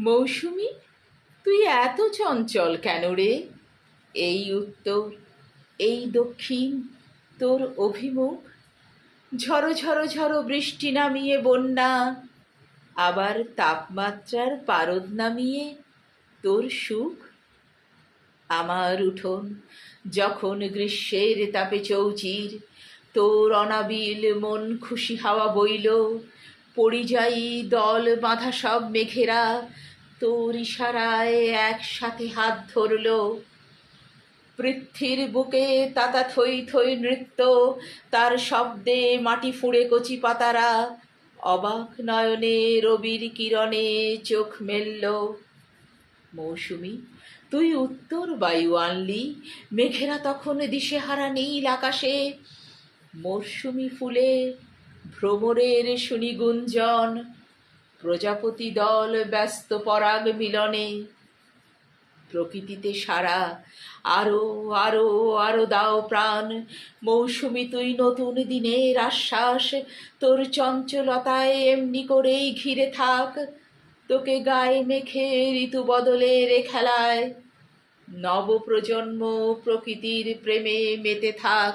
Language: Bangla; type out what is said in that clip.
মৌসুমি, তুই এত চঞ্চল কেন রে? এই উত্তর, এই দক্ষিণ, তোর অভিমুখ। ঝড়ো ঝড়ো ঝড়ো বৃষ্টি নামিয়ে বন্যা, আবার তাপমাত্রার পারদ নামিয়ে তোর সুখ। আমার উঠোন যখন গ্রীষ্মের তাপে চৌচির, তোর অনাবিল মন খুশি হাওয়া বইল পরিযায়ী দল বাঁধা সব মেঘেরা, তোর ইশারায় একসাথে হাত ধরল। পৃথ্বীর বুকে তাতা থই থই নৃত্য, তার শব্দে মাটি ফুঁড়ে কচি পাতারা। অবাক নয়নে রবির কিরণে চোখ মেলল, মৌসুমি, তুই উত্তর বায়ু আনলি, মেঘেরা তখন দিশেহারা নীল আকাশে। মরশুমি ফুলে ভ্রমরের শুনি গুঞ্জন প্রজাপতি দল ব্যস্ত পরাগ মিলনে। প্রকৃতিতে সারা, আরও আরও আরও দাও প্রাণ। মৌসুমি তুই নতুন দিনের আশ্বাস, তোর চঞ্চলতায় এমনি করেই ঘিরে থাক। তোকে গায়ে মেখে ঋতু বদলের খেলায়, নবপ্রজন্ম প্রকৃতির প্রেমে মেতে থাক।